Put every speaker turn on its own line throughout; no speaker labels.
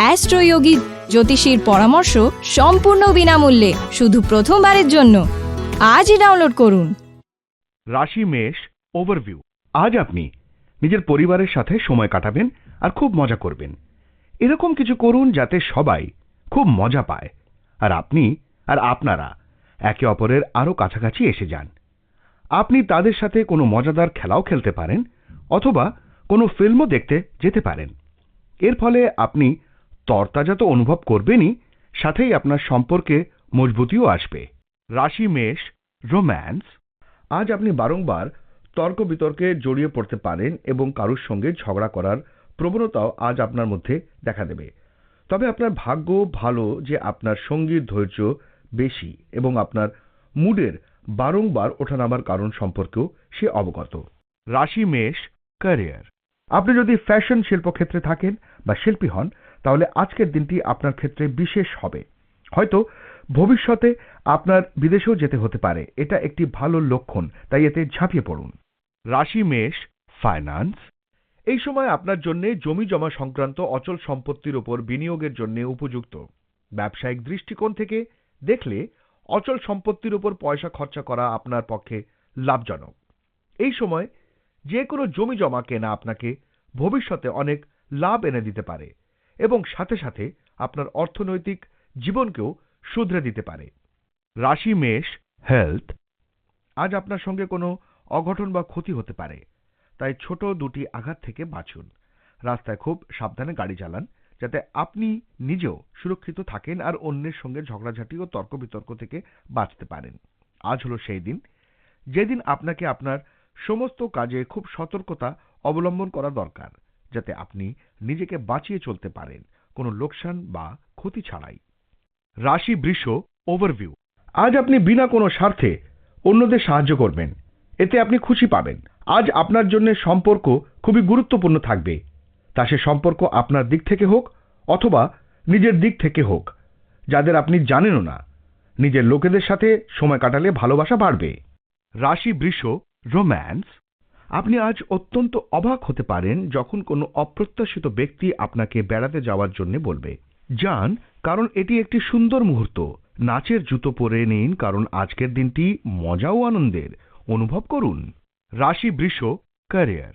অ্যাস্ট্রোয়োগী জ্যোতিষীর পরামর্শ সম্পূর্ণ বিনামূল্যে, শুধু প্রথমবারের জন্য। আজই ডাউনলোড করুন।
রাশি মেষ ওভারভিউ আজ আপনি নিজের পরিবারের সাথে সময় কাটাবেন আর খুব মজা করবেন। এরকম কিছু করুন যাতে সবাই খুব মজা পায়। আর আপনি আর আপনারা একে অপরের আরও কাছাকাছি এসে যান। আপনি তাদের সাথে কোনো মজাদার খেলাও খেলতে পারেন, অথবা কোনো ফিল্মও দেখতে যেতে পারেন। এর ফলে আপনি তরতাজা তো অনুভব করবেনই, সাথেই আপনার সম্পর্কে মজবুতিও আসবে। রাশি, মেষ, রোম্যান্স, আজ আপনি বারংবার তর্ক বিতর্কে জড়িয়ে পড়তে পারেন এবং কারুর সঙ্গে ঝগড়া করার প্রবণতাও আজ আপনার মধ্যে দেখা দেবে। তবে আপনার ভাগ্য ভালো যে আপনার সঙ্গীর ধৈর্য বেশি এবং আপনার মুডের বারংবার ওঠানামার কারণ সম্পর্কেও সে অবগত। রাশি, মেষ, ক্যারিয়ার। আপনি যদি ফ্যাশন শিল্পক্ষেত্রে থাকেন বা শিল্পী হন তাহলে আজকের দিনটি আপনার ক্ষেত্রে বিশেষ হবে। হয়তো ভবিষ্যতে আপনার বিদেশেও যেতে হতে পারে। এটা একটি ভালো লক্ষণ, তাই এতে ঝাঁপিয়ে পড়ুন। রাশি, মেষ, ফাইন্যান্স, এই সময় আপনার জন্য জমি জমা সংক্রান্ত অচল সম্পত্তির উপর বিনিয়োগের জন্য উপযুক্ত। ব্যবসায়িক দৃষ্টিকোণ থেকে দেখলে অচল সম্পত্তির উপর পয়সা খরচা করা আপনার পক্ষে লাভজনক। এই সময় যে কোনো জমি জমা কেনা আপনাকে ভবিষ্যতে অনেক লাভ এনে দিতে পারে। এবং সাথে সাথে আপনার অর্থনৈতিক জীবনকেও শুধরে দিতে পারে। রাশি, মেষ, হেলথ, আজ আপনার সঙ্গে কোনো অঘটন বা ক্ষতি হতে পারে, তাই ছোট দুটি আঘাত থেকে বাঁচুন। রাস্তায় খুব সাবধানে গাড়ি চালান, যাতে আপনি নিজেও সুরক্ষিত থাকেন আর অন্যের সঙ্গে ঝগড়াঝাটি ও তর্ক বিতর্ক থেকে বাঁচতে পারেন। আজ হলো সেই দিন। যেদিন আপনাকে আপনার সমস্ত কাজে খুব সতর্কতা অবলম্বন করা দরকার। যাতে আপনি নিজেকে বাঁচিয়ে চলতে পারেন, কোনো লোকসান বা ক্ষতি ছাড়াই। রাশি বৃষ ওভারভিউ আজ আপনি বিনা কোনো স্বার্থে অন্যদের সাহায্য করবেন। এতে আপনি খুশি পাবেন। আজ আপনার জন্য সম্পর্ক খুবই গুরুত্বপূর্ণ থাকবে। তা সে সম্পর্ক আপনার দিক থেকে হোক অথবা নিজের দিক থেকে হোক, যাদের আপনি জানেনও না। নিজের লোকেদের সাথে সময় কাটালে ভালোবাসা বাড়বে। রাশি বৃষ রোম্যান্স আপনি আজ অত্যন্ত অবাক হতে পারেন যখন কোনো অপ্রত্যাশিত ব্যক্তি আপনাকে বেড়াতে যাওয়ার জন্য বলবে, যান, কারণ এটি একটি সুন্দর মুহূর্ত। নাচের জুতো পরে নিন, কারণ আজকের দিনটি মজা ও আনন্দের। অনুভব করুন। রাশি বৃষ, ক্যারিয়ার।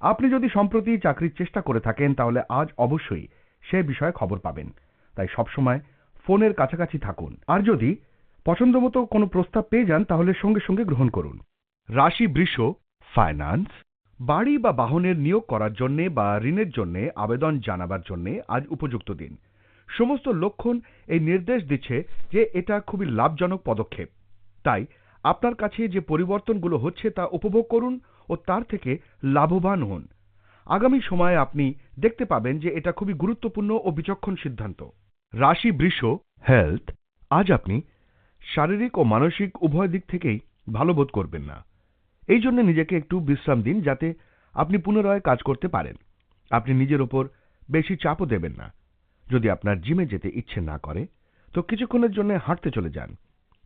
আপনি যদি সম্প্রতি চাকরির চেষ্টা করে থাকেন, তাহলে আজ অবশ্যই সে বিষয়ে খবর পাবেন। তাই সবসময় ফোনের কাছাকাছি থাকুন। আর যদি পছন্দমতো কোনো প্রস্তাব পেয়ে যান, তাহলে সঙ্গে সঙ্গে গ্রহণ করুন। রাশি বৃষ ফাইন্যান্স বাড়ি বা বাহনের নিয়োগ করার জন্য বা ঋণের জন্য আবেদন জানাবার জন্য আজ উপযুক্ত দিন। সমস্ত লক্ষণ এই নির্দেশ দিচ্ছে যে এটা খুবই লাভজনক পদক্ষেপ। তাই আপনার কাছে যে পরিবর্তনগুলো হচ্ছে তা উপভোগ করুন ও তার থেকে লাভবান হন। আগামী সময়ে আপনি দেখতে পাবেন যে এটা খুবই গুরুত্বপূর্ণ ও বিচক্ষণ সিদ্ধান্ত। রাশি বৃষ হেলথ আজ আপনি শারীরিক ও মানসিক উভয় দিক থেকেই ভালো বোধ করবেন না। এই জন্য নিজেকে একটু বিশ্রাম দিন যাতে আপনি পুনরায় কাজ করতে পারেন। আপনি নিজের ওপর বেশি চাপও দেবেন না। যদি আপনার জিমে যেতে ইচ্ছে না করে, তো কিছুক্ষণের জন্য হাঁটতে চলে যান।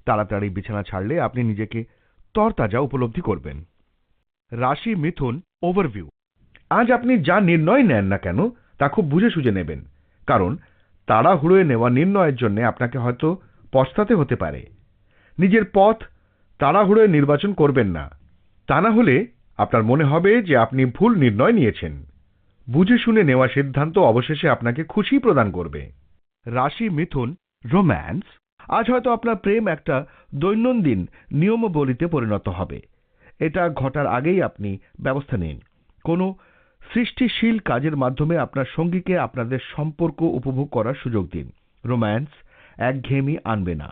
তাড়াতাড়ি বিছানা ছাড়লে আপনি নিজেকে তরতাজা উপলব্ধি করবেন। রাশি মিথুন ওভারভিউ। আজ আপনি যা নির্ণয় নেন না কেন, তা খুব বুঝে সুঝে নেবেন। কারণ তাড়াহুড়োয় নেওয়া নির্ণয়ের জন্য আপনাকে হয়তো পস্তাতে হতে পারে। নিজের পথ তাড়াহুড়োয় নির্বাচন করবেন না। তা না হলে আপনার মনে হবে যে আপনি ভুল নির্ণয় নিয়েছেন। বুঝে শুনে নেওয়া সিদ্ধান্ত অবশেষে আপনাকে খুশি প্রদান করবে। রাশি মিথুন, রোম্যান্স, আজ হয়তো আপনার প্রেম একটা দৈনন্দিন নিয়মাবলীতে পরিণত হবে। এটা ঘটার আগেই আপনি ব্যবস্থা নিন। কোনো সৃষ্টিশীল কাজের মাধ্যমে আপনার সঙ্গীকে আপনাদের সম্পর্ক উপভোগ করার সুযোগ দিন। রোম্যান্স একঘেয়েমি আনবে না,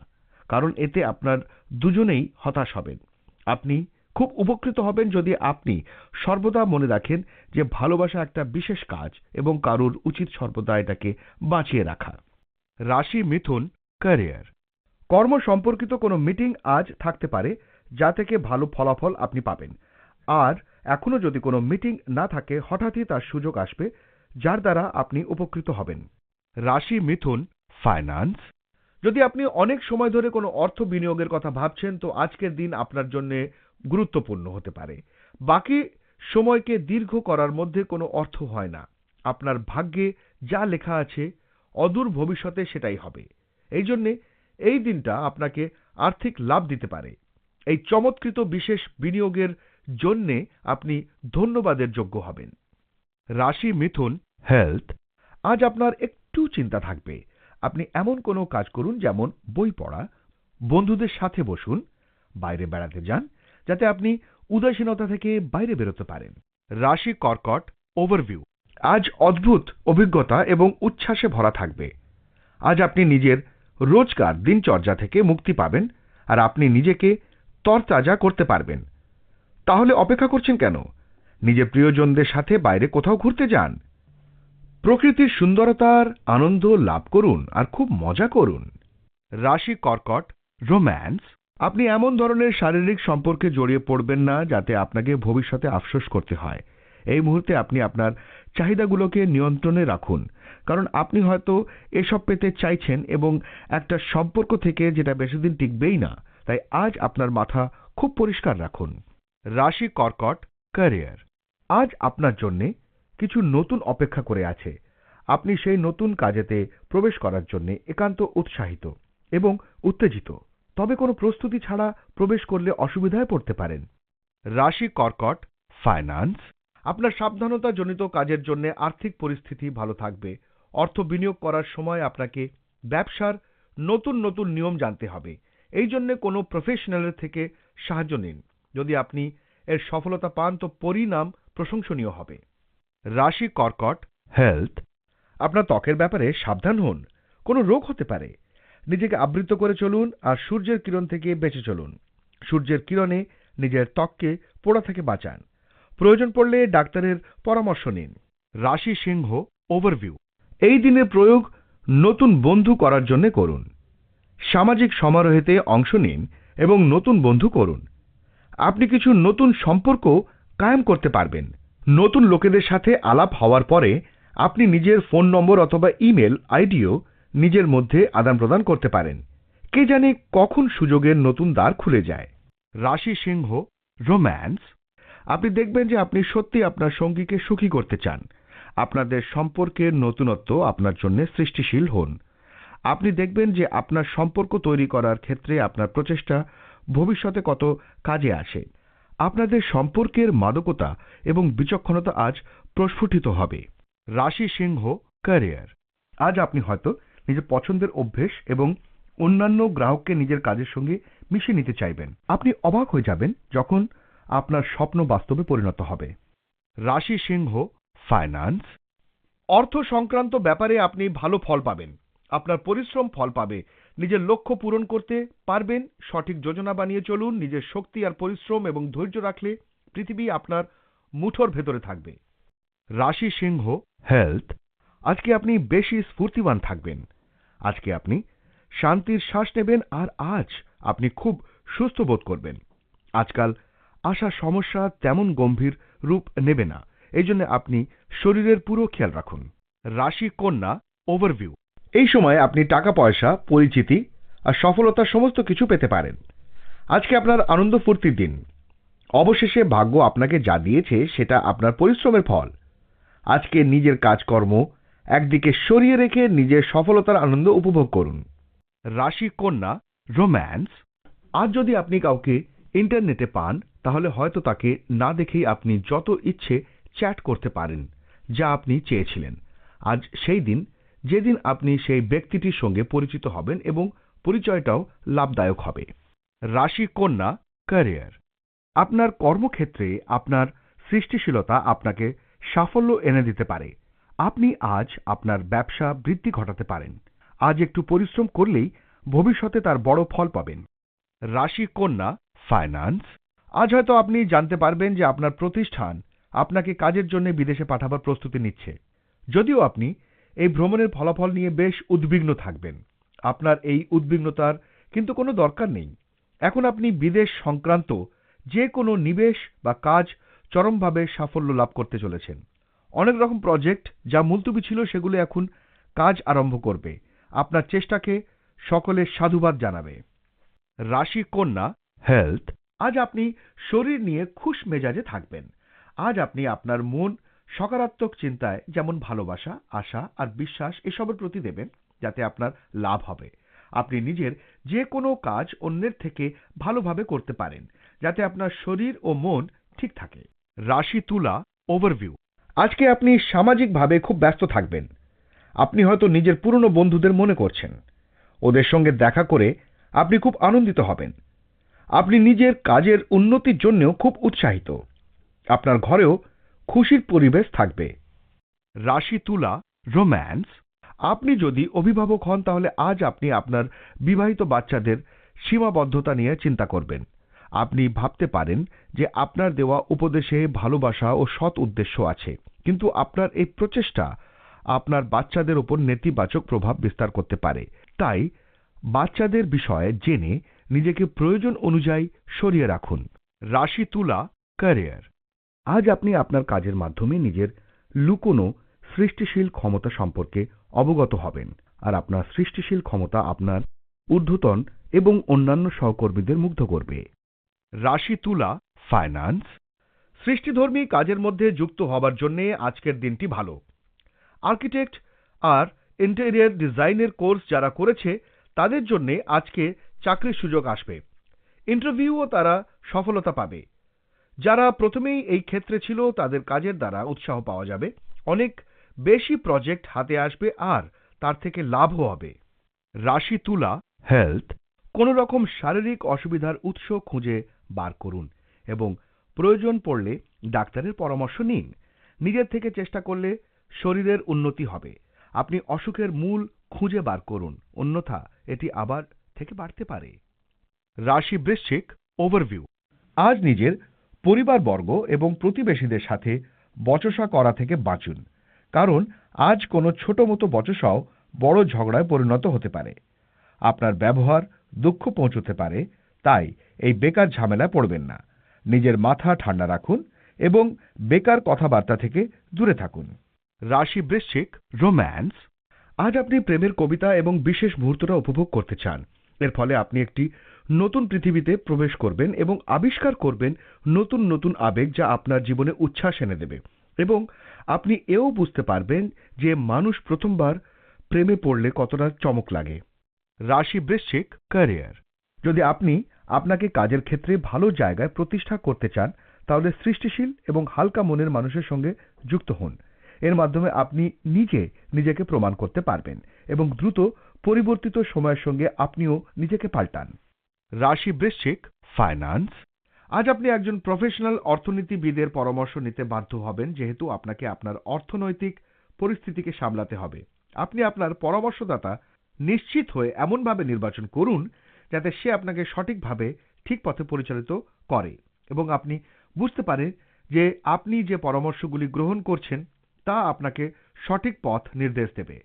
কারণ এতে আপনার দুজনেই হতাশ হবেন। আপনি খুব উপকৃত হবেন যদি আপনি সর্বদা মনে রাখেন যে ভালোবাসা একটা বিশেষ কাজ এবং কারুর উচিত সর্বদা এটাকে বাঁচিয়ে রাখা। রাশি মিথুন ক্যারিয়ার কর্ম সম্পর্কিত কোনো মিটিং আজ থাকতে পারে, যা থেকে ভালো ফলাফল আপনি পাবেন। আর এখনও যদি কোনো মিটিং না থাকে, হঠাৎই তার সুযোগ আসবে, যার দ্বারা আপনি উপকৃত হবেন। রাশি মিথুন ফাইন্যান্স যদি আপনি অনেক সময় ধরে কোনো অর্থ বিনিয়োগের কথা ভাবছেন, তো আজকের দিন আপনার জন্য গুরুত্বপূর্ণ হতে পারে। বাকি সময়কে দীর্ঘ করার মধ্যে কোনো অর্থ হয় না। আপনার ভাগ্যে যা লেখা আছে, অদূর ভবিষ্যতে সেটাই হবে। এই জন্যে এই দিনটা আপনাকে আর্থিক লাভ দিতে পারে। এই চমৎকৃত বিশেষ বিনিয়োগের জন্যে আপনি ধন্যবাদের যোগ্য হবেন। রাশি মিথুন হেলথ, আজ আপনার একটু চিন্তা থাকবে। আপনি এমন কোনো কাজ করুন যেমন বই পড়া, বন্ধুদের সাথে বসুন, বাইরে বেড়াতে যান যাতে আপনি উদাসীনতা থেকে বাইরে বেরোতে পারেন। রাশি কর্কট ওভারভিউ আজ অদ্ভুত অভিজ্ঞতা এবং উচ্ছ্বাসে ভরা থাকবে। আজ আপনি নিজের রোজকার দিনচর্যা থেকে মুক্তি পাবেন আর আপনি নিজেকে তরতাজা করতে পারবেন। তাহলে অপেক্ষা করছেন কেন? নিজের প্রিয়জনদের সাথে বাইরে কোথাও ঘুরতে যান? প্রকৃতির সুন্দরতার আনন্দ লাভ করুন আর খুব মজা করুন। রাশি কর্কট রোম্যান্স আপনি এমন ধরনের শারীরিক সম্পর্কে জড়িয়ে পড়বেন না যাতে আপনাকে ভবিষ্যতে আফসোস করতে হয়। এই মুহূর্তে আপনি আপনার চাহিদাগুলোকে নিয়ন্ত্রণে রাখুন। কারণ আপনি হয়তো এসব পেতে চাইছেন এবং একটা সম্পর্ক থেকে যেটা বেশি দিন টিকবেই না। তাই আজ আপনার মাথা খুব পরিষ্কার রাখুন। রাশি কর্কট, ক্যারিয়ার। আজ আপনার জন্যে কিছু নতুন অপেক্ষা করে আছে। আপনি সেই নতুন কাজেতে প্রবেশ করার জন্য একান্ত উৎসাহিত এবং উত্তেজিত। তবে কোনো প্রস্তুতি ছাড়া প্রবেশ করলে অসুবিধায় পড়তে পারেন। রাশি কর্কট ফাইন্যান্স আপনার সাবধানতা জনিত কাজের জন্য আর্থিক পরিস্থিতি ভালো থাকবে। অর্থ বিনিয়োগ করার সময় আপনাকে ব্যবসার নতুন নতুন নিয়ম জানতে হবে। এই জন্য কোনো প্রফেশনালের থেকে সাহায্য নিন। যদি আপনি এর সফলতা পান, তো পরিণাম প্রশংসনীয় হবে। রাশি কর্কট হেলথ আপনার ত্বকের ব্যাপারে সাবধান হন। কোনো রোগ হতে পারে। নিজেকে আবৃত করে চলুন আর সূর্যের কিরণ থেকে বেঁচে চলুন। সূর্যের কিরণে নিজের ত্বককে পোড়া থেকে বাঁচান। প্রয়োজন পড়লে ডাক্তারের পরামর্শ নিন। রাশি সিংহ ওভারভিউ এই দিনের প্রয়োগ নতুন বন্ধু করার জন্য করুন। সামাজিক সমারোহেতে অংশ নিন এবং নতুন বন্ধু করুন। আপনি কিছু নতুন সম্পর্ক কায়েম করতে পারবেন। নতুন লোকেদের সাথে আলাপ হওয়ার পরে আপনি নিজের ফোন নম্বর অথবা ইমেল আইডিও নিজের মধ্যে আদান প্রদান করতে পারেন। কে জানে কখন সুযোগের নতুন দ্বার খুলে যায়। রাশি সিংহ, রোম্যান্স, আপনি দেখবেন যে আপনি সত্যি আপনার সঙ্গীকে সুখী করতে চান। আপনাদের সম্পর্কের নতুনত্ব আপনার জন্য সৃষ্টিশীল হন। আপনি দেখবেন যে আপনার সম্পর্ক তৈরি করার ক্ষেত্রে আপনার প্রচেষ্টা ভবিষ্যতে কত কাজে আসে। আপনাদের সম্পর্কের মাদকতা এবং বিচক্ষণতা আজ প্রস্ফুটিত হবে। রাশি সিংহ, ক্যারিয়ার। আজ আপনি হয়তো নিজের পছন্দের অভ্যেস এবং অন্যান্য গ্রাহককে নিজের কাজের সঙ্গে মিশিয়ে নিতে চাইবেন। আপনি অবাক হয়ে যাবেন যখন আপনার স্বপ্ন বাস্তবে পরিণত হবে। রাশি সিংহ, ফাইন্যান্স। অর্থ সংক্রান্ত ব্যাপারে আপনি ভালো ফল পাবেন। আপনার পরিশ্রম ফল পাবে। নিজের লক্ষ্য পূরণ করতে পারবেন। সঠিক যোজনা বানিয়ে চলুন। নিজের শক্তি আর পরিশ্রম এবং ধৈর্য রাখলে পৃথিবী আপনার মুঠোর ভেতরে থাকবে। রাশি সিংহ, হেলথ। আজকে আপনি বেশি স্ফূর্তিবান থাকবেন। আজকে আপনি শান্তির শ্বাস নেবেন আর আজ আপনি খুব সুস্থ বোধ করবেন। আজকাল আসা সমস্যা তেমন গম্ভীর রূপ নেবে না। এই জন্য আপনি শরীরের পুরো খেয়াল রাখুন। রাশি কন্যা ওভারভিউ এই সময় আপনি টাকা পয়সা, পরিচিতি আর সফলতার সমস্ত কিছু পেতে পারেন। আজকে আপনার আনন্দ ফুর্তির দিন। অবশেষে ভাগ্য আপনাকে যা দিয়েছে সেটা আপনার পরিশ্রমের ফল। আজকে নিজের কাজকর্ম একদিকে সরিয়ে রেখে নিজের সফলতার আনন্দ উপভোগ করুন। রাশি, কন্যা রোম্যান্স আজ যদি আপনি কাউকে ইন্টারনেটে পান, তাহলে হয়তো তাকে না দেখেই আপনি যত ইচ্ছে চ্যাট করতে পারেন, যা আপনি চেয়েছিলেন। আজ সেই দিন, যেদিন আপনি সেই ব্যক্তিটির সঙ্গে পরিচিত হবেন এবং পরিচয়টাও লাভদায়ক হবে। রাশি, কন্যা ক্যারিয়ার আপনার কর্মক্ষেত্রে আপনার সৃষ্টিশীলতা আপনাকে সাফল্য এনে দিতে পারে। আপনি আজ আপনার ব্যবসা বৃদ্ধি ঘটাতে পারেন। আজ একটু পরিশ্রম করলেই ভবিষ্যতে তার বড় ফল পাবেন। রাশি কন্যা ফাইন্যান্স আজ হয়তো আপনি জানতে পারবেন যে আপনার প্রতিষ্ঠান আপনাকে কাজের জন্য বিদেশে পাঠাবার প্রস্তুতি নিচ্ছে। যদিও আপনি এই ভ্রমণের ফলাফল নিয়ে বেশ উদ্বিগ্ন থাকবেন। আপনার এই উদ্বিগ্নতার কিন্তু কোনো দরকার নেই। এখন আপনি বিদেশ সংক্রান্ত যে কোনো নিবেশ বা কাজ চরমভাবে সাফল্য লাভ করতে চলেছেন। অনেক রকম প্রজেক্ট যা মুলতুবি ছিল সেগুলো এখন কাজ আরম্ভ করবে। আপনার চেষ্টাকে সকলে সাধুবাদ জানাবে। রাশি কন্যা হেলথ আজ আপনি শরীর নিয়ে খুশ মেজাজে থাকবেন। আজ আপনি আপনার মন সকারাত্মক চিন্তায় যেমন ভালোবাসা, আশা আর বিশ্বাস এসবের প্রতি দেবেন, যাতে আপনার লাভ হবে। আপনি নিজের যে কোনো কাজ অন্যের থেকে ভালোভাবে করতে পারেন, যাতে আপনার শরীর ও মন ঠিক থাকে। রাশি তুলা ওভারভিউ আজকে আপনি সামাজিকভাবে খুব ব্যস্ত থাকবেন। আপনি হয়তো নিজের পুরনো বন্ধুদের মনে করছেন। ওদের সঙ্গে দেখা করে আপনি খুব আনন্দিত হবেন। আপনি নিজের কাজের উন্নতির জন্যও খুব উৎসাহিত। আপনার ঘরেও খুশির পরিবেশ থাকবে। রাশি তুলা, রোম্যান্স। আপনি যদি অভিভাবক হন, তাহলে আজ আপনি আপনার বিবাহিত বাচ্চাদের সীমাবদ্ধতা নিয়ে চিন্তা করবেন। আপনি ভাবতে পারেন যে আপনার দেওয়া উপদেশে ভালোবাসা ও সৎ উদ্দেশ্য আছে। কিন্তু আপনার এই প্রচেষ্টা আপনার বাচ্চাদের উপর নেতিবাচক প্রভাব বিস্তার করতে পারে। তাই বাচ্চাদের বিষয়ে জেনে নিজেকে প্রয়োজন অনুযায়ী সরিয়ে রাখুন। রাশি তুলা ক্যারিয়ার। আজ আপনি আপনার কাজের মাধ্যমে নিজের লুকোনো সৃষ্টিশীল ক্ষমতা সম্পর্কে অবগত হবেন আর আপনার সৃষ্টিশীল ক্ষমতা আপনার ঊর্ধ্বতন এবং অন্যান্য সহকর্মীদের মুগ্ধ করবে। রাশি তুলা ফাইন্যান্স সৃষ্টিধর্মী কাজের মধ্যে যুক্ত হবার জন্য আজকের দিনটি ভালো। আর্কিটেক্ট আর ইন্টেরিয়র ডিজাইনের কোর্স যারা করেছে, তাদের জন্য আজকে চাকরির সুযোগ আসবে। ইন্টারভিউও তারা সফলতা পাবে। যারা প্রথমেই এই ক্ষেত্রে ছিল, তাদের কাজের দ্বারা উৎসাহ পাওয়া যাবে। অনেক বেশি প্রজেক্ট হাতে আসবে আর তার থেকে লাভও হবে। রাশি তুলা হেলথ কোনো রকম শারীরিক অসুবিধার উৎস খুঁজে বার করুন এবং প্রয়োজন পড়লে ডাক্তারের পরামর্শ নিন। নিজের থেকে চেষ্টা করলে শরীরের উন্নতি হবে। আপনি অসুখের মূল খুঁজে বার করুন, অন্যথা এটি আবার থেকে বাড়তে পারে। রাশি বৃশ্চিক ওভারভিউ। আজ নিজের পরিবারবর্গ এবং প্রতিবেশীদের সাথে বচসা করা থেকে বাঁচুন। কারণ আজ কোনো ছোট মতো বচসাও বড় ঝগড়ায় পরিণত হতে পারে। আপনার ব্যবহার দুঃখ পৌঁছতে পারে, তাই এই বেকার ঝামেলায় পড়বেন না। নিজের মাথা ঠান্ডা রাখুন এবং বেকার কথাবার্তা থেকে দূরে থাকুন। রাশি বৃশ্চিক, রোম্যান্স। আজ আপনি প্রেমের কবিতা এবং বিশেষ মুহূর্তটা উপভোগ করতে চান। এর ফলে আপনি একটি নতুন পৃথিবীতে প্রবেশ করবেন এবং আবিষ্কার করবেন নতুন নতুন আবেগ যা আপনার জীবনে উচ্ছ্বাস এনে দেবে। এবং আপনি এও বুঝতে পারবেন যে মানুষ প্রথমবার প্রেমে পড়লে কতটা চমক লাগে। রাশি বৃশ্চিক, ক্যারিয়ার। যদি আপনি আপনাকে কাজের ক্ষেত্রে ভালো জায়গায় প্রতিষ্ঠা করতে চান, তাহলে সৃষ্টিশীল এবং হালকা মনের মানুষের সঙ্গে যুক্ত হন। এর মাধ্যমে আপনি নিজে নিজেকে প্রমাণ করতে পারবেন এবং দ্রুত পরিবর্তিত সময়ের সঙ্গে আপনিও নিজেকে পাল্টান। রাশি বৃশ্চিক ফাইন্যান্স আজ আপনি একজন প্রফেশনাল অর্থনীতিবিদের পরামর্শ নিতে বাধ্য হবেন, যেহেতু আপনাকে আপনার অর্থনৈতিক পরিস্থিতিকে সামলাতে হবে। আপনি আপনার পরামর্শদাতা নিশ্চিত হয়ে এমনভাবে নির্বাচন করুন যাতে সে আপনাকে সঠিকভাবে ঠিক পথে পরিচালিত করে এবং আপনি বুঝতে পারেন যে আপনি যে পরামর্শগুলি গ্রহণ করছেন, তা আপনাকে সঠিক পথ নির্দেশ দেবে।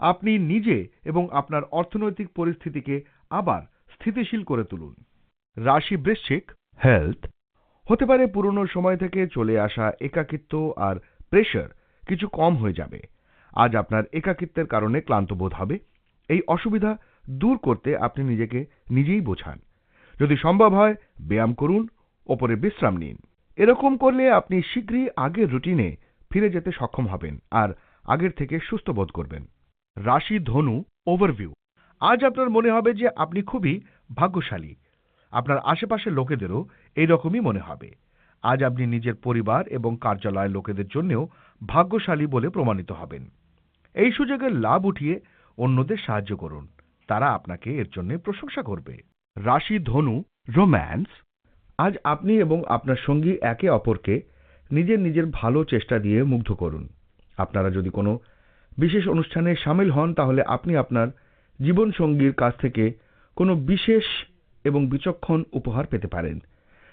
আপনি নিজে এবং আপনার অর্থনৈতিক পরিস্থিতিকে আবার স্থিতিশীল করে তুলুন। রাশি বৃশ্চিক হেলথ হতে পারে পুরনো সময় থেকে চলে আসা একাকিত্ব আর প্রেশার কিছু কম হয়ে যাবে। আজ আপনার একাকিত্বের কারণে ক্লান্ত বোধ হবে। এই অসুবিধা দূর করতে আপনি নিজেকে নিজেই বোঝান। যদি সম্ভব হয়, ব্যায়াম করুন, ওপরে বিশ্রাম নিন। এরকম করলে আপনি শীঘ্রই আগের রুটিনে ফিরে যেতে সক্ষম হবেন আর আগের থেকে সুস্থ বোধ করবেন। রাশি ধনু, ওভারভিউ। আজ আপনার মনে হবে যে আপনি খুবই ভাগ্যশালী। আপনার আশেপাশের লোকেদেরও এই রকমই মনে হবে। আজ আপনি নিজের পরিবার এবং কার্যালয়ের লোকেদের জন্যও ভাগ্যশালী বলে প্রমাণিত হবেন। এই সুযোগের লাভ উঠিয়ে অন্যদের সাহায্য করুন। তারা আপনাকে এর জন্য প্রশংসা করবে। রাশি ধনু, রোম্যান্স। আজ আপনি এবং আপনার সঙ্গী একে অপরকে নিজের নিজের ভালো চেষ্টা দিয়ে মুগ্ধ করুন। আপনারা যদি কোনো বিশেষ অনুষ্ঠানে সামিল হন, তাহলে আপনি আপনার জীবনসঙ্গীর কাছ থেকে কোনো বিশেষ এবং বিচক্ষণ উপহার পেতে পারেন।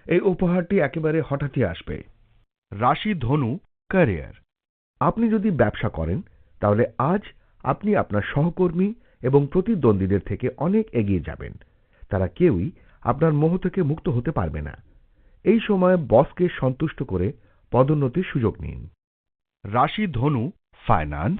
এই উপহারটি একেবারে হঠাৎই আসবে। রাশি ধনু, ক্যারিয়ার। আপনি যদি ব্যবসা করেন, তাহলে আজ আপনি আপনার সহকর্মী এবং প্রতিদ্বন্দ্বীদের থেকে অনেক এগিয়ে যাবেন। তারা কেউই আপনার মোহ থেকে মুক্ত হতে পারবে না। এই সময় বসকে সন্তুষ্ট করে পদোন্নতির সুযোগ নিন। রাশি ধনু, ফাইন্যান্স?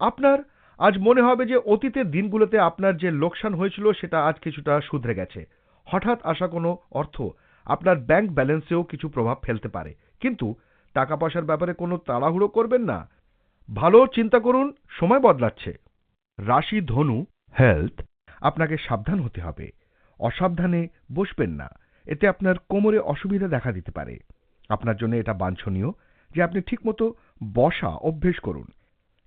আপনার আজ মনে হবে যে অতীতের দিনগুলোতে আপনার যে লোকসান হয়েছিল সেটা আজ কিছুটা শুধরে গেছে। হঠাৎ আসা কোনো অর্থ আপনার ব্যাংক ব্যালেন্সেও কিছু প্রভাব ফেলতে পারে। কিন্তু টাকা পয়সার ব্যাপারে কোনো তাড়াহুড়ো করবেন না। ভালো চিন্তা করুন, সময় বদলাচ্ছে। রাশি ধনু হেলথ আপনাকে সাবধান হতে হবে। অসাবধানে বসবেন না। এতে আপনার কোমরে অসুবিধা দেখা দিতে পারে। আপনার জন্য এটা বাঞ্ছনীয় যে আপনি ঠিকমতো বসা অভ্যেস করুন।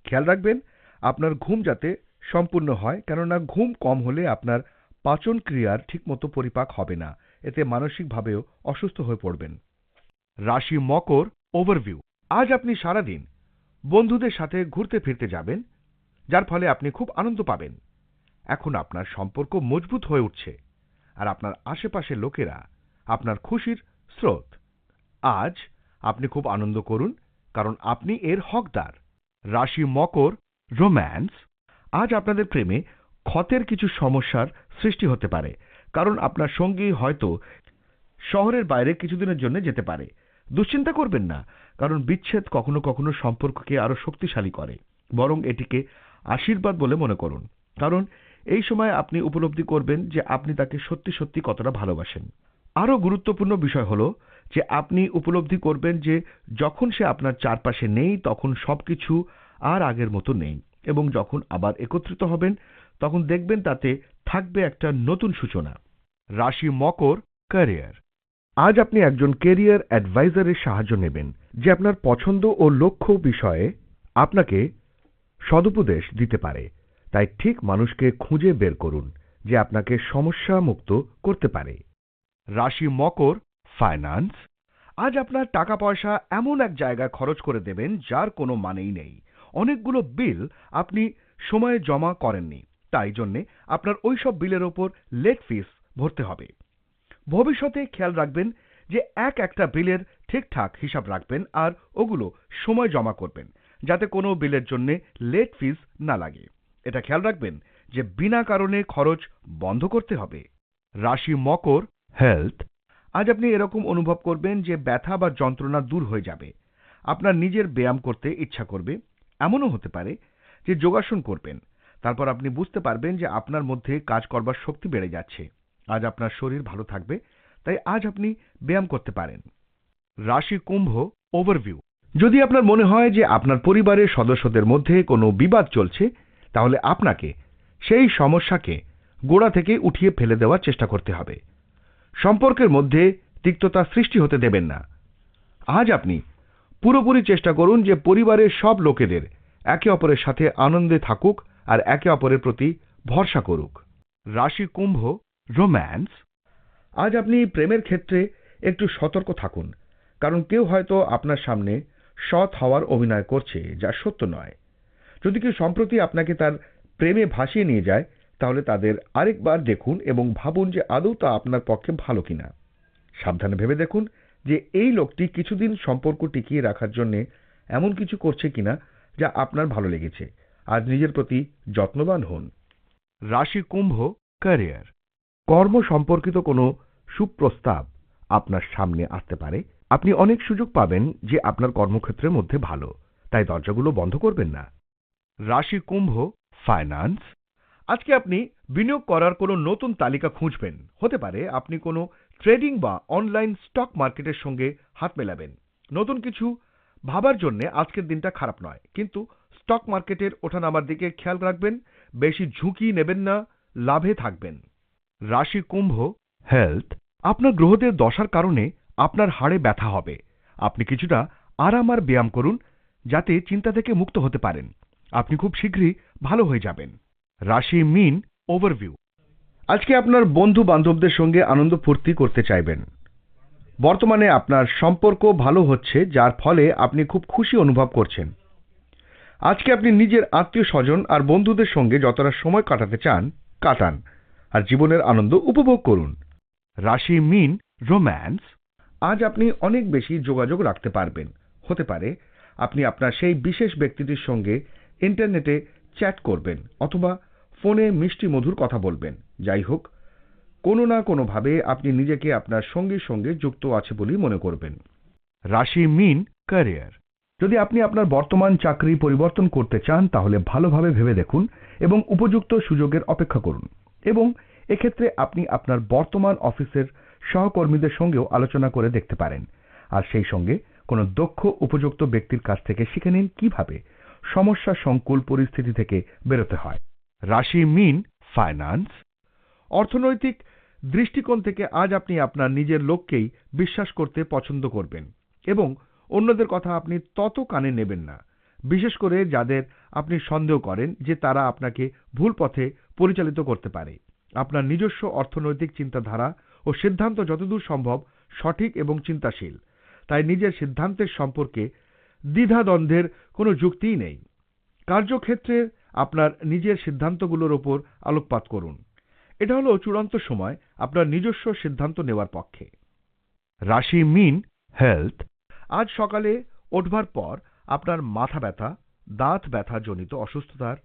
খেয়াল রাখবেন, আপনার ঘুম যাতে সম্পূর্ণ হয়, কেননা ঘুম কম হলে আপনার পাচন ক্রিয়ার ঠিকমতো পরিপাক হবে না। এতে মানসিকভাবেও অসুস্থ হয়ে পড়বেন। রাশি মকর ওভারভিউ আজ আপনি সারাদিন বন্ধুদের সাথে ঘুরতে ফিরতে যাবেন যার ফলে আপনি খুব আনন্দ পাবেন। এখন আপনার সম্পর্ক মজবুত হয়ে উঠছে আর আপনার আশেপাশের লোকেরা আপনার খুশির স্রোত। আজ আপনি খুব আনন্দ করুন কারণ আপনি এর হকদার। রাশি মকর, রোম্যান্স, আজ আপনাদের প্রেমে ক্ষতের কিছু সমস্যার সৃষ্টি হতে পারে কারণ আপনার সঙ্গী হয়তো শহরের বাইরে কিছুদিনের জন্য যেতে পারে। দুশ্চিন্তা করবেন না কারণ বিচ্ছেদ কখনো কখনো সম্পর্ককে আরও শক্তিশালী করে। বরং এটিকে আশীর্বাদ বলে মনে করুন। কারণ এই সময় আপনি উপলব্ধি করবেন যে আপনি তাকে সত্যি সত্যি কতটা ভালোবাসেন। আরও গুরুত্বপূর্ণ বিষয় হলো যে আপনি উপলব্ধি করবেন যে যখন সে আপনার চারপাশে নেই, তখন সবকিছু আর আগের মতো নেই এবং যখন আবার একত্রিত হবেন, তখন দেখবেন তাতে থাকবে একটা নতুন সূচনা। রাশি মকর, ক্যারিয়ার। আজ আপনি একজন কেরিয়ার অ্যাডভাইজারের সাহায্য নেবেন, যে আপনার পছন্দ ও লক্ষ্য বিষয়ে আপনাকে সদুপদেশ দিতে পারে। তাই ঠিক মানুষকে খুঁজে বের করুন, যে আপনাকে সমস্যা মুক্ত করতে পারে। রাশি মকর ফাইন্যান্স আজ আপনার টাকা পয়সা এমন এক জায়গায় খরচ করে দেবেন, যার কোনো মানেই নেই। অনেকগুলো বিল আপনি সময়ে জমা করেননি, তাই জন্যে আপনার ওইসব বিলের ওপর লেট ফিস ভরতে হবে। ভবিষ্যতে খেয়াল রাখবেন যে এক একটা বিলের ঠিকঠাক হিসাব রাখবেন আর ওগুলো সময় জমা করবেন। যাতে কোনো বিলের জন্য লেট ফিস না লাগে। এটা খেয়াল রাখবেন যে বিনা কারণে খরচ বন্ধ করতে হবে। রাশি মকর হেলথ আজ আপনি এরকম অনুভব করবেন যে ব্যথা বা যন্ত্রণা দূর হয়ে যাবে। আপনার নিজের ব্যায়াম করতে ইচ্ছা করবে। এমনও হতে পারে যে যোগাসন করবেন। তারপর আপনি বুঝতে পারবেন যে আপনার মধ্যে কাজ করবার শক্তি বেড়ে যাচ্ছে। আজ আপনার শরীর ভালো থাকবে, তাই আজ আপনি ব্যায়াম করতে পারেন। রাশি কুম্ভ ওভারভিউ যদি আপনার মনে হয় যে আপনার পরিবারের সদস্যদের মধ্যে কোনো বিবাদ চলছে, তাহলে আপনাকে সেই সমস্যাকে গোড়া থেকে উঠিয়ে ফেলে দেওয়ার চেষ্টা করতে হবে। সম্পর্কের মধ্যে তিক্ততা সৃষ্টি হতে দেবেন না। আজ আপনি পুরোপুরি চেষ্টা করুন যে পরিবারের সব লোকেদের একে অপরের সাথে আনন্দে থাকুক আর একে অপরের প্রতি ভরসা করুক। রাশি কুম্ভ, রোম্যান্স। আজ আপনি প্রেমের ক্ষেত্রে একটু সতর্ক থাকুন, কারণ কেউ হয়তো আপনার সামনে সৎ হওয়ার অভিনয় করছে, যা সত্য নয়। যদি কেউ সম্প্রতি আপনাকে তার প্রেমে ভাসিয়ে নিয়ে যায়, তাহলে তাদের আরেকবার দেখুন এবং ভাবুন যে আদৌ তা আপনার পক্ষে ভালো কিনা। সাবধানে ভেবে দেখুন যে এই লোকটি কিছুদিন সম্পর্ক টিকিয়ে রাখার জন্য এমন কিছু করছে কিনা যা আপনার ভালো লেগেছে। আজ নিজের প্রতি যত্নবান হন। রাশি কুম্ভ, ক্যারিয়ার। কর্ম সম্পর্কিত কোনো সুপ্রস্তাব আপনার সামনে আসতে পারে আপনি অনেক সুযোগ পাবেন যে আপনার কর্মক্ষেত্রের মধ্যে ভালো, তাই দরজাগুলো বন্ধ করবেন না। রাশি কুম্ভ ফাইন্যান্স আজকে আপনি বিনিয়োগ করার কোনো নতুন তালিকা খুঁজবেন। হতে পারে আপনি কোনো ট্রেডিং বা অনলাইন স্টক মার্কেটের সঙ্গে হাত মেলাবেন। নতুন কিছু ভাবার জন্য আজকের দিনটা খারাপ নয়, কিন্তু স্টক মার্কেটের ওঠানামার দিকে খেয়াল রাখবেন, বেশি ঝুঁকি নেবেন না, লাভে থাকবেন। রাশি কুম্ভ হেলথ আপনার গ্রহদের দশার কারণে আপনার হাড়ে ব্যথা হবে। আপনি কিছুটা আরাম আর ব্যায়াম করুন, যাতে চিন্তা থেকে মুক্ত হতে পারেন। আপনি খুব শীঘ্রই ভালো হয়ে যাবেন। রাশি মিন ওভারভিউ আজকে আপনার বন্ধু বান্ধবদের সঙ্গে আনন্দ ফুর্তি করতে চাইবেন। বর্তমানে আপনার সম্পর্ক ভালো হচ্ছে, যার ফলে আপনি খুব খুশি অনুভব করছেন। আজকে আপনি নিজের আত্মীয় স্বজন আর বন্ধুদের সঙ্গে যতটা সময় কাটাতে চান, কাটান। আর জীবনের আনন্দ উপভোগ করুন। রাশি মিন রোম্যান্স আজ আপনি অনেক বেশি যোগাযোগ রাখতে পারবেন। হতে পারে আপনি আপনার সেই বিশেষ ব্যক্তিটির সঙ্গে ইন্টারনেটে চ্যাট করবেন অথবা ফোনে মিষ্টি মধুর কথা বলবেন। যাই হোক, কোনো না কোনোভাবে আপনি নিজেকে আপনার সঙ্গীর সঙ্গে যুক্ত আছে বলেই মনে করবেন। রাশি মিন ক্যারিয়ার। যদি আপনি আপনার বর্তমান চাকরি পরিবর্তন করতে চান, তাহলে ভালোভাবে ভেবে দেখুন এবং উপযুক্ত সুযোগের অপেক্ষা করুন। এবং এক্ষেত্রে আপনি আপনার বর্তমান অফিসের সহকর্মীদের সঙ্গেও আলোচনা করে দেখতে পারেন। আর সেই সঙ্গে কোনো দক্ষ, উপযুক্ত ব্যক্তির কাছ থেকে শিখে নিন কীভাবে সমস্যা সংকুল পরিস্থিতি থেকে বেরোতে হয়। রাশি মিন ফাইন্যান্স অর্থনৈতিক দৃষ্টিকোণ থেকে আজ আপনি আপনার নিজের লোককেই বিশ্বাস করতে পছন্দ করবেন এবং অন্যদের কথা আপনি তত কানে নেবেন না। বিশেষ করে যাদের আপনি সন্দেহ করেন যে তারা আপনাকে ভুল পথে পরিচালিত করতে পারে। আপনার নিজস্ব অর্থনৈতিক চিন্তাধারা ও সিদ্ধান্ত যতদূর সম্ভব সঠিক এবং চিন্তাশীল। তাই নিজের সিদ্ধান্তের সম্পর্কে দ্বিধাদ্বন্দ্বের কোনো যুক্তিই নেই। কার্যক্ষেত্রে আপনার নিজের সিদ্ধান্তগুলোর ওপর আলোকপাত করুন। এটা হলো চূড়ান্ত সময় আপনার নিজস্ব সিদ্ধান্ত নেওয়ার পক্ষে। রাশি মিন হেলথ, আজ সকালে ওঠবার পর আপনার মাথা ব্যথা, দাঁত ব্যথা জনিত অসুস্থতার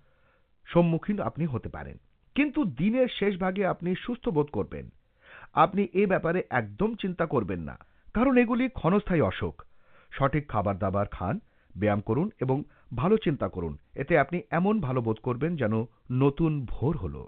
সম্মুখীন আপনি হতে পারেন। কিন্তু দিনের শেষ ভাগে আপনি সুস্থ বোধ করবেন। আপনি এ ব্যাপারে একদম চিন্তা করবেন না, কারণ এগুলি ক্ষণস্থায়ী অসুখ। সঠিক খাবার দাবার খান, ব্যায়াম করুন এবং ভালো চিন্তা করুন। এতে আপনি এমন ভালো বোধ করবেন যেন নতুন ভোর হলো।